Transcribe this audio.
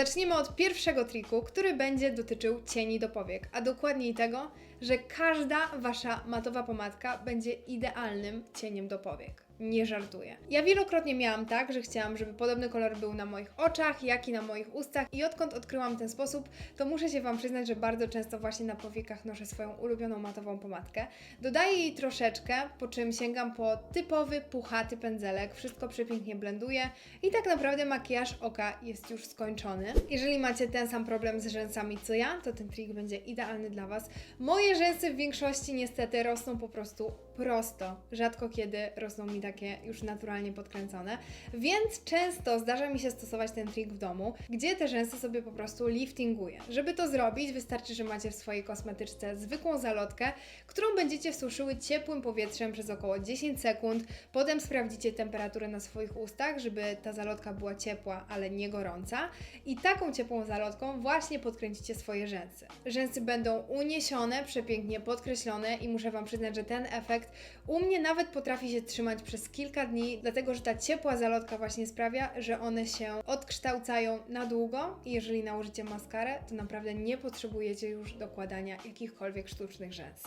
Zaczniemy od pierwszego triku, który będzie dotyczył cieni do powiek, a dokładniej tego, że każda wasza matowa pomadka będzie idealnym cieniem do powiek. Nie żartuję. Ja wielokrotnie miałam tak, że chciałam, żeby podobny kolor był na moich oczach, jak i na moich ustach i odkąd odkryłam ten sposób, to muszę się Wam przyznać, że bardzo często właśnie na powiekach noszę swoją ulubioną matową pomadkę. Dodaję jej troszeczkę, po czym sięgam po typowy, puchaty pędzelek, wszystko przepięknie blenduję i tak naprawdę makijaż oka jest już skończony. Jeżeli macie ten sam problem z rzęsami co ja, to ten trik będzie idealny dla Was. Moje rzęsy w większości niestety rosną po prostu prosto. Rzadko kiedy rosną mi takie już naturalnie podkręcone, więc często zdarza mi się stosować ten trik w domu, gdzie te rzęsy sobie po prostu liftinguję. Żeby to zrobić, wystarczy, że macie w swojej kosmetyczce zwykłą zalotkę, którą będziecie suszyły ciepłym powietrzem przez około 10 sekund. Potem sprawdzicie temperaturę na swoich ustach, żeby ta zalotka była ciepła, ale nie gorąca. I taką ciepłą zalotką właśnie podkręcicie swoje rzęsy. Rzęsy będą uniesione, przepięknie podkreślone i muszę Wam przyznać, że ten efekt u mnie nawet potrafi się trzymać przez kilka dni, dlatego że ta ciepła zalotka właśnie sprawia, że one się odkształcają na długo i jeżeli nałożycie maskarę, to naprawdę nie potrzebujecie już dokładania jakichkolwiek sztucznych rzęs.